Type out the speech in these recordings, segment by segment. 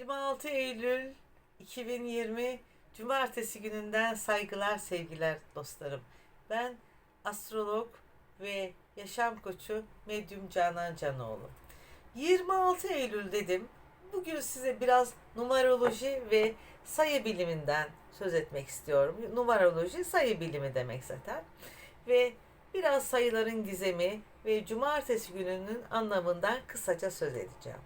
26 Eylül 2020 Cumartesi gününden saygılar, sevgiler dostlarım. Ben astrolog ve yaşam koçu Medyum Canan Canoğlu. 26 Eylül dedim. Bugün size biraz numaroloji ve sayı biliminden söz etmek istiyorum. Numaroloji sayı bilimi demek zaten. Ve biraz sayıların gizemi ve cumartesi gününün anlamından kısaca söz edeceğim.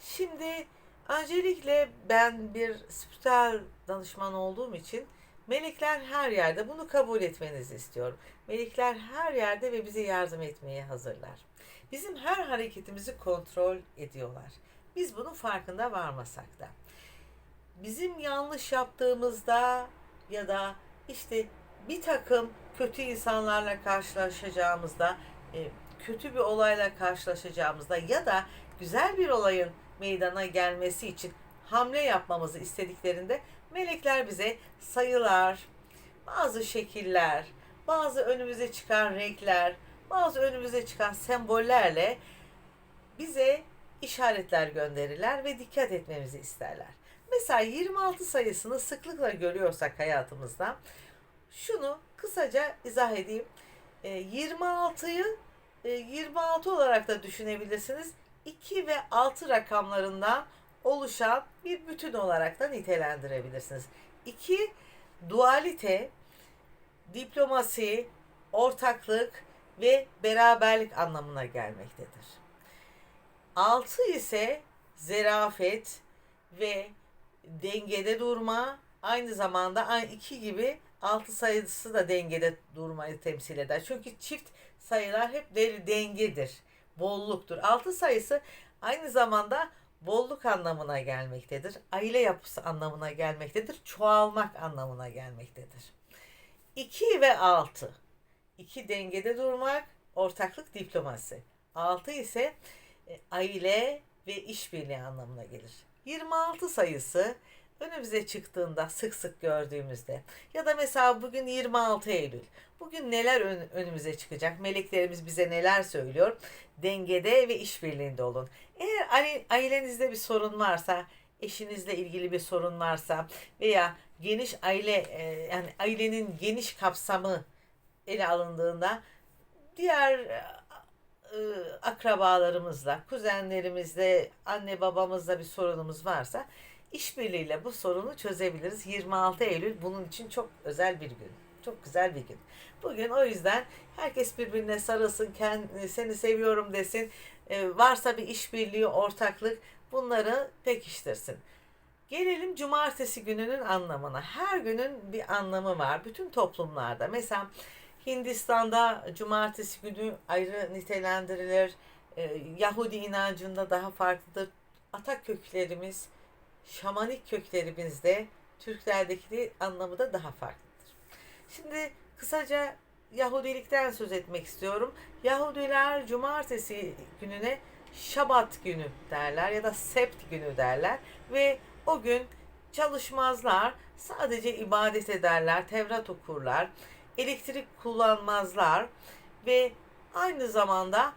Şimdi öncelikle ben bir spiritüel danışman olduğum için melekler her yerde bunu kabul etmenizi istiyorum. Melekler her yerde ve bize yardım etmeye hazırlar. Bizim her hareketimizi kontrol ediyorlar. Biz bunun farkında varmasak da. Bizim yanlış yaptığımızda ya da işte bir takım kötü insanlarla karşılaşacağımızda, e, kötü bir olayla karşılaşacağımızda ya da güzel bir olayın meydana gelmesi için hamle yapmamızı istediklerinde melekler bize sayılar, bazı şekiller, bazı önümüze çıkan renkler, bazı önümüze çıkan sembollerle bize işaretler gönderirler ve dikkat etmemizi isterler. Mesela 26 sayısını sıklıkla görüyorsak hayatımızda şunu kısaca izah edeyim. E, 26'yı e, 26 olarak da düşünebilirsiniz. 2 ve 6 rakamlarından oluşan bir bütün olarak da nitelendirebilirsiniz. 2 dualite, diplomasi, ortaklık ve beraberlik anlamına gelmektedir. 6 ise zerafet ve dengede durma, aynı zamanda aynı 2 gibi 6 sayısı da dengede durmayı temsil eder. Çünkü çift sayılar hep de- dengedir, bolluktur. 6 sayısı aynı zamanda bolluk anlamına gelmektedir. Aile yapısı anlamına gelmektedir. Çoğalmak anlamına gelmektedir. 2 ve 6. 2 dengede durmak, ortaklık, diplomasi. 6 ise e, aile ve işbirliği anlamına gelir. 26 sayısı önümüze çıktığında sık sık gördüğümüzde ya da mesela bugün 26 Eylül. Bugün neler ön- önümüze çıkacak? Meleklerimiz bize neler söylüyor? Dengede ve işbirliğinde olun. Eğer aile- ailenizde bir sorun varsa, eşinizle ilgili bir sorun varsa veya geniş aile e, yani ailenin geniş kapsamı ele alındığında diğer e, akrabalarımızla, kuzenlerimizle, anne babamızla bir sorunumuz varsa işbirliğiyle bu sorunu çözebiliriz. 26 Eylül bunun için çok özel bir gün. Çok güzel bir gün. Bugün o yüzden herkes birbirine sarılsın, kendi, seni seviyorum desin. E, varsa bir işbirliği, ortaklık bunları pekiştirsin. Gelelim cumartesi gününün anlamına. Her günün bir anlamı var. Bütün toplumlarda. Mesela Hindistan'da cumartesi günü ayrı nitelendirilir. Ee, Yahudi inancında daha farklıdır. Atak köklerimiz, şamanik köklerimizde Türklerdeki anlamı da daha farklıdır. Şimdi kısaca Yahudilikten söz etmek istiyorum. Yahudiler cumartesi gününe Şabat günü derler ya da Sept günü derler ve o gün çalışmazlar, sadece ibadet ederler, Tevrat okurlar, elektrik kullanmazlar ve aynı zamanda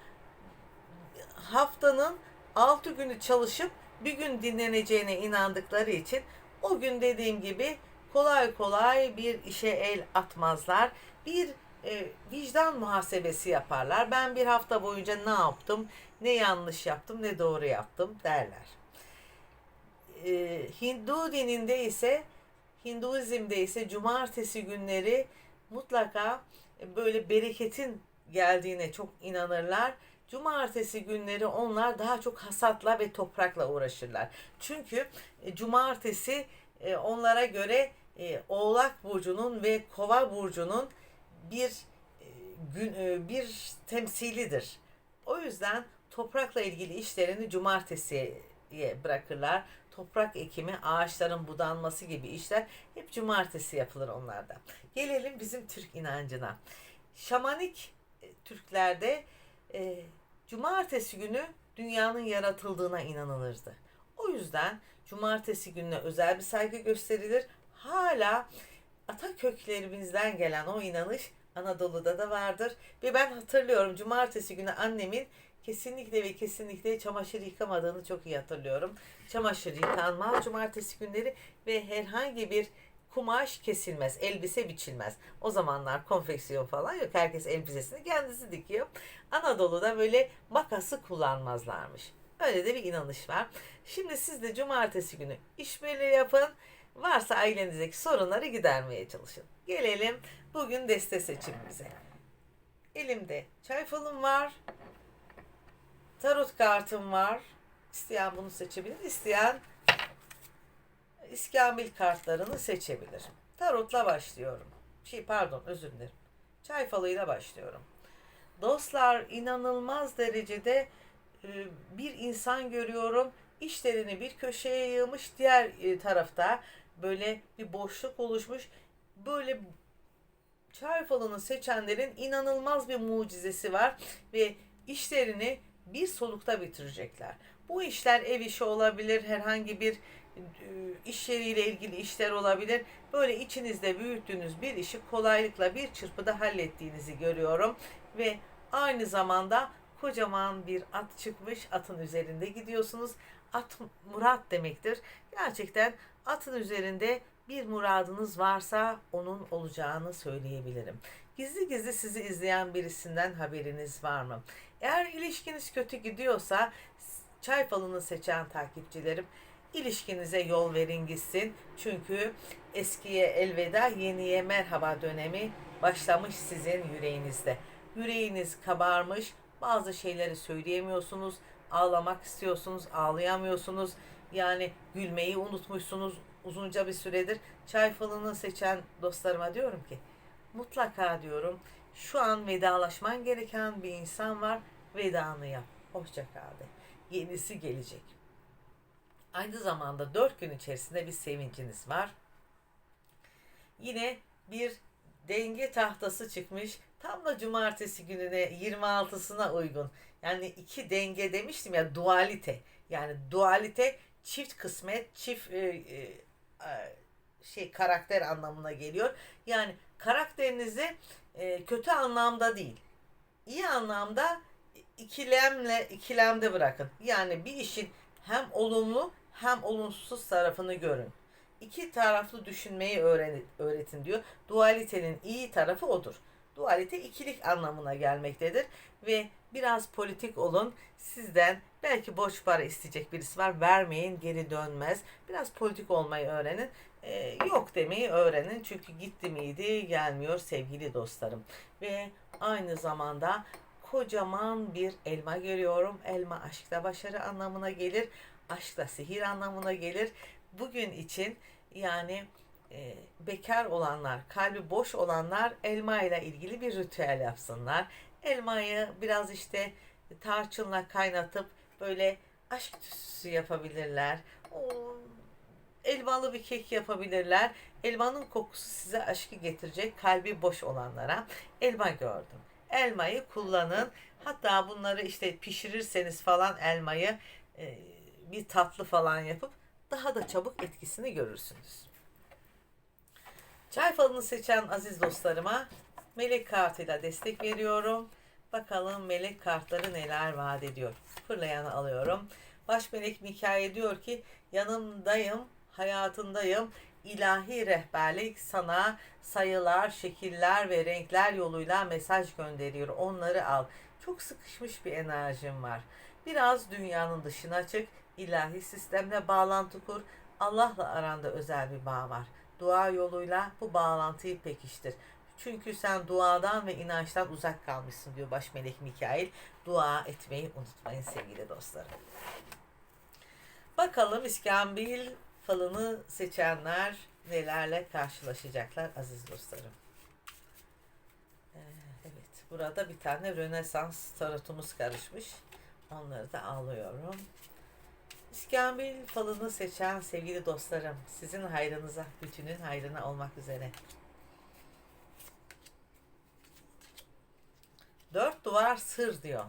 haftanın 6 günü çalışıp bir gün dinleneceğine inandıkları için o gün dediğim gibi kolay kolay bir işe el atmazlar. Bir e, vicdan muhasebesi yaparlar. Ben bir hafta boyunca ne yaptım, ne yanlış yaptım, ne doğru yaptım derler. E, Hindu dininde ise Hinduizm'de ise cumartesi günleri mutlaka böyle bereketin geldiğine çok inanırlar. Cumartesi günleri onlar daha çok hasatla ve toprakla uğraşırlar. Çünkü e, cumartesi e, onlara göre e, Oğlak burcunun ve Kova burcunun bir gün bir temsilidir. O yüzden toprakla ilgili işlerini cumartesiye bırakırlar. Toprak ekimi, ağaçların budanması gibi işler hep cumartesi yapılır onlarda. Gelelim bizim Türk inancına. Şamanik Türklerde cumartesi günü dünyanın yaratıldığına inanılırdı. O yüzden cumartesi gününe özel bir saygı gösterilir. Hala ata köklerimizden gelen o inanış Anadolu'da da vardır. Ve ben hatırlıyorum cumartesi günü annemin kesinlikle ve kesinlikle çamaşır yıkamadığını çok iyi hatırlıyorum. Çamaşır yıkanmaz cumartesi günleri ve herhangi bir kumaş kesilmez, elbise biçilmez. O zamanlar konfeksiyon falan yok. Herkes elbisesini kendisi dikiyor. Anadolu'da böyle makası kullanmazlarmış. Öyle de bir inanış var. Şimdi siz de cumartesi günü işbirliği yapın. Varsa ailenizdeki sorunları gidermeye çalışın. Gelelim bugün deste seçimimize. Elimde çay falım var. Tarot kartım var. İsteyen bunu seçebilir. İsteyen iskambil kartlarını seçebilir. Tarotla başlıyorum. Şey pardon özür dilerim. Çay falıyla başlıyorum. Dostlar inanılmaz derecede e, bir insan görüyorum. İşlerini bir köşeye yığmış. Diğer e, tarafta böyle bir boşluk oluşmuş. Böyle çay falını seçenlerin inanılmaz bir mucizesi var ve işlerini bir solukta bitirecekler. Bu işler ev işi olabilir, herhangi bir e, iş yeriyle ilgili işler olabilir. Böyle içinizde büyüttüğünüz bir işi kolaylıkla bir çırpıda hallettiğinizi görüyorum ve aynı zamanda kocaman bir at çıkmış. Atın üzerinde gidiyorsunuz. At murat demektir. Gerçekten atın üzerinde bir muradınız varsa onun olacağını söyleyebilirim. Gizli gizli sizi izleyen birisinden haberiniz var mı? Eğer ilişkiniz kötü gidiyorsa çay falını seçen takipçilerim ilişkinize yol verin gitsin. Çünkü eskiye elveda yeniye merhaba dönemi başlamış sizin yüreğinizde. Yüreğiniz kabarmış, bazı şeyleri söyleyemiyorsunuz, ağlamak istiyorsunuz, ağlayamıyorsunuz. Yani gülmeyi unutmuşsunuz uzunca bir süredir. Çay falını seçen dostlarıma diyorum ki mutlaka diyorum şu an vedalaşman gereken bir insan var. Vedanı yap. Hoşça kal de. Yenisi gelecek. Aynı zamanda dört gün içerisinde bir sevinciniz var. Yine bir denge tahtası çıkmış. Tam da cumartesi gününe 26'sına uygun. Yani iki denge demiştim ya dualite. Yani dualite çift kısmet, çift e, e, e, şey karakter anlamına geliyor. Yani karakterinizi e, kötü anlamda değil. iyi anlamda ikilemle ikilemde bırakın. Yani bir işin hem olumlu hem olumsuz tarafını görün. İki taraflı düşünmeyi öğrenin, öğretin diyor. Dualitenin iyi tarafı odur. Dualite ikilik anlamına gelmektedir ve biraz politik olun. Sizden belki borç para isteyecek birisi var. Vermeyin, geri dönmez. Biraz politik olmayı öğrenin. Ee, yok demeyi öğrenin. Çünkü gitti miydi gelmiyor sevgili dostlarım. Ve aynı zamanda kocaman bir elma görüyorum. Elma aşkta başarı anlamına gelir. Aşkta sihir anlamına gelir. Bugün için yani e, bekar olanlar, kalbi boş olanlar elma ile ilgili bir ritüel yapsınlar. Elmayı biraz işte tarçınla kaynatıp böyle aşk tütsüsü yapabilirler. O, elmalı bir kek yapabilirler. Elmanın kokusu size aşkı getirecek kalbi boş olanlara. Elma gördüm. Elmayı kullanın. Hatta bunları işte pişirirseniz falan elmayı e, bir tatlı falan yapıp daha da çabuk etkisini görürsünüz. Çay falını seçen aziz dostlarıma melek kartıyla destek veriyorum. Bakalım melek kartları neler vaat ediyor. Fırlayanı alıyorum. Baş melek Mikail diyor ki yanımdayım, hayatındayım. İlahi rehberlik sana sayılar, şekiller ve renkler yoluyla mesaj gönderiyor. Onları al. Çok sıkışmış bir enerjim var. Biraz dünyanın dışına çık. ilahi sistemle bağlantı kur. Allah'la aranda özel bir bağ var. Dua yoluyla bu bağlantıyı pekiştir. Çünkü sen duadan ve inançtan uzak kalmışsın diyor baş melek Mikail. Dua etmeyi unutmayın sevgili dostlarım. Bakalım İskambil falını seçenler nelerle karşılaşacaklar aziz dostlarım. Ee, evet burada bir tane Rönesans tarotumuz karışmış. Onları da alıyorum. İskambil falını seçen sevgili dostlarım, sizin hayrınıza, bütünün hayrına olmak üzere. Dört duvar sır diyor.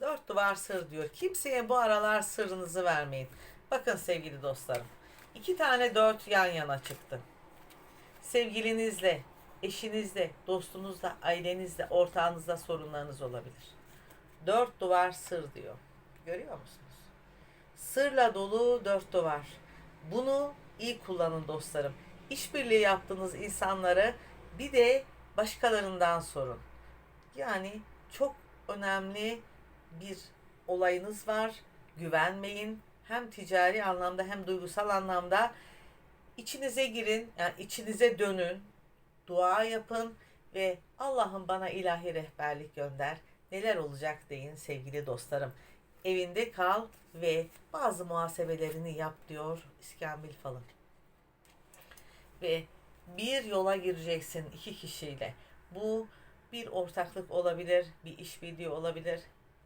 Dört duvar sır diyor. Kimseye bu aralar sırrınızı vermeyin. Bakın sevgili dostlarım. iki tane dört yan yana çıktı. Sevgilinizle, eşinizle, dostunuzla, ailenizle, ortağınızla sorunlarınız olabilir. dört duvar sır diyor. Görüyor musunuz? Sırla dolu dört duvar. Bunu iyi kullanın dostlarım. İşbirliği yaptığınız insanları bir de başkalarından sorun. Yani çok önemli bir olayınız var. Güvenmeyin. Hem ticari anlamda hem duygusal anlamda içinize girin, yani içinize dönün, dua yapın ve Allah'ım bana ilahi rehberlik gönder. Neler olacak deyin sevgili dostlarım. Evinde kal ve bazı muhasebelerini yap diyor İskambil Falın. Ve bir yola gireceksin iki kişiyle. Bu bir ortaklık olabilir, bir işbirliği olabilir.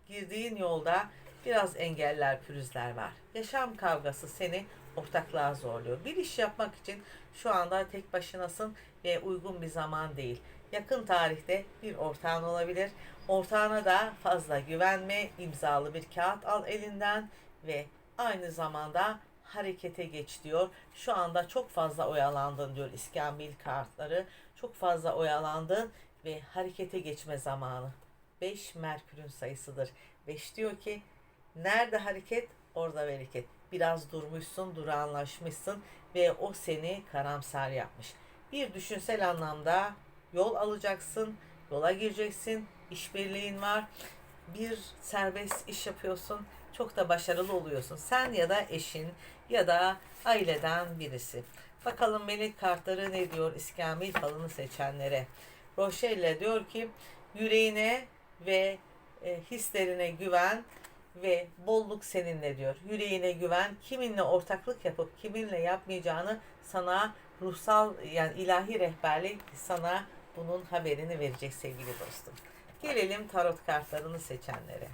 Girdiğin yolda biraz engeller, pürüzler var. Yaşam kavgası seni ortaklığa zorluyor. Bir iş yapmak için şu anda tek başınasın ve uygun bir zaman değil. Yakın tarihte bir ortağın olabilir. Ortağına da fazla güvenme, imzalı bir kağıt al elinden ve aynı zamanda harekete geç diyor. Şu anda çok fazla oyalandın diyor İskambil kartları. Çok fazla oyalandın ve harekete geçme zamanı. 5 Merkür'ün sayısıdır. 5 diyor ki nerede hareket orada bereket. Biraz durmuşsun, durağanlaşmışsın ve o seni karamsar yapmış. Bir düşünsel anlamda yol alacaksın, yola gireceksin, işbirliğin var. Bir serbest iş yapıyorsun, çok da başarılı oluyorsun. Sen ya da eşin ya da aileden birisi. Bakalım melek kartları ne diyor İskambil falını seçenlere. Roşelle diyor ki yüreğine ve e, hislerine güven ve bolluk seninle diyor. Yüreğine güven. Kiminle ortaklık yapıp kiminle yapmayacağını sana ruhsal yani ilahi rehberlik sana bunun haberini verecek sevgili dostum. Gelelim tarot kartlarını seçenlere.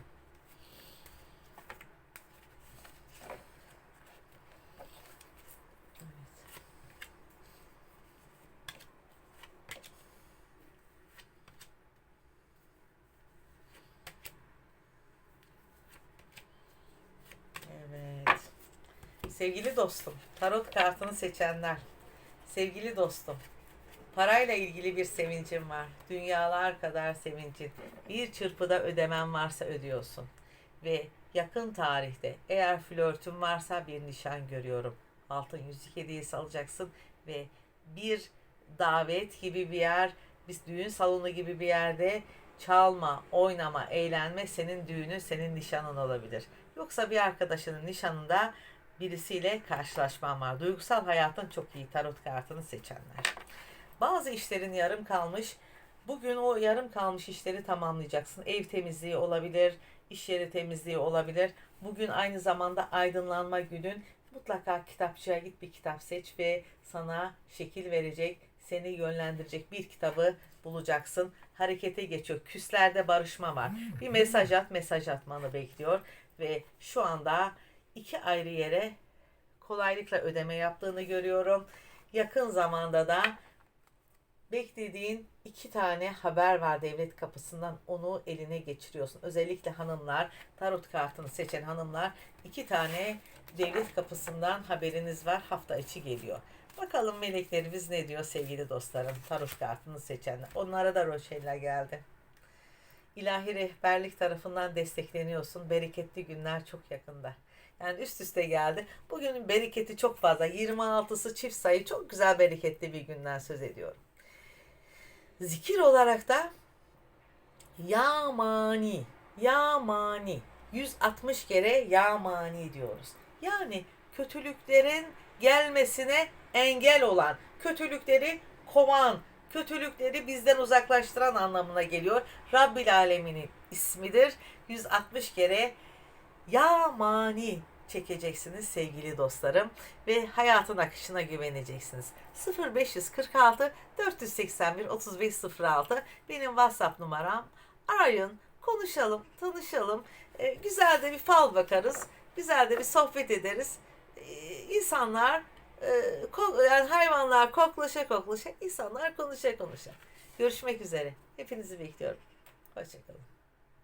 Evet. Sevgili dostum, tarot kartını seçenler. Sevgili dostum, parayla ilgili bir sevincin var. Dünyalar kadar sevincin. Bir çırpıda ödemen varsa ödüyorsun. Ve yakın tarihte eğer flörtün varsa bir nişan görüyorum. Altın yüzük hediyesi alacaksın ve bir davet gibi bir yer, bir düğün salonu gibi bir yerde çalma, oynama, eğlenme senin düğünün, senin nişanın olabilir. Yoksa bir arkadaşının nişanında birisiyle karşılaşman var. Duygusal hayatın çok iyi tarot kartını seçenler. Bazı işlerin yarım kalmış. Bugün o yarım kalmış işleri tamamlayacaksın. Ev temizliği olabilir, iş yeri temizliği olabilir. Bugün aynı zamanda aydınlanma günün. Mutlaka kitapçıya git bir kitap seç ve sana şekil verecek, seni yönlendirecek bir kitabı bulacaksın. Harekete geçiyor. Küslerde barışma var. Bir mesaj at, mesaj atmanı bekliyor ve şu anda iki ayrı yere kolaylıkla ödeme yaptığını görüyorum. Yakın zamanda da beklediğin iki tane haber var devlet kapısından onu eline geçiriyorsun. Özellikle hanımlar, tarot kartını seçen hanımlar iki tane devlet kapısından haberiniz var hafta içi geliyor. Bakalım meleklerimiz ne diyor sevgili dostlarım tarot kartını seçenler. Onlara da roşeller geldi. İlahi rehberlik tarafından destekleniyorsun. Bereketli günler çok yakında. Yani üst üste geldi. Bugünün bereketi çok fazla. 26'sı çift sayı çok güzel bereketli bir günden söz ediyorum. Zikir olarak da Yamani, Yamani 160 kere Yamani diyoruz. Yani kötülüklerin gelmesine engel olan, kötülükleri kovan, kötülükleri bizden uzaklaştıran anlamına geliyor. Rabbil Alemin'in ismidir. 160 kere Yamani çekeceksiniz sevgili dostlarım ve hayatın akışına güveneceksiniz. 0546 481 3506 benim WhatsApp numaram. Arayın, konuşalım, tanışalım. Ee, güzel de bir fal bakarız. Güzel de bir sohbet ederiz. Ee, insanlar e, ko- yani hayvanlar koklaşa koklaşa, insanlar konuşa konuşa. Görüşmek üzere. Hepinizi bekliyorum. Hoşçakalın.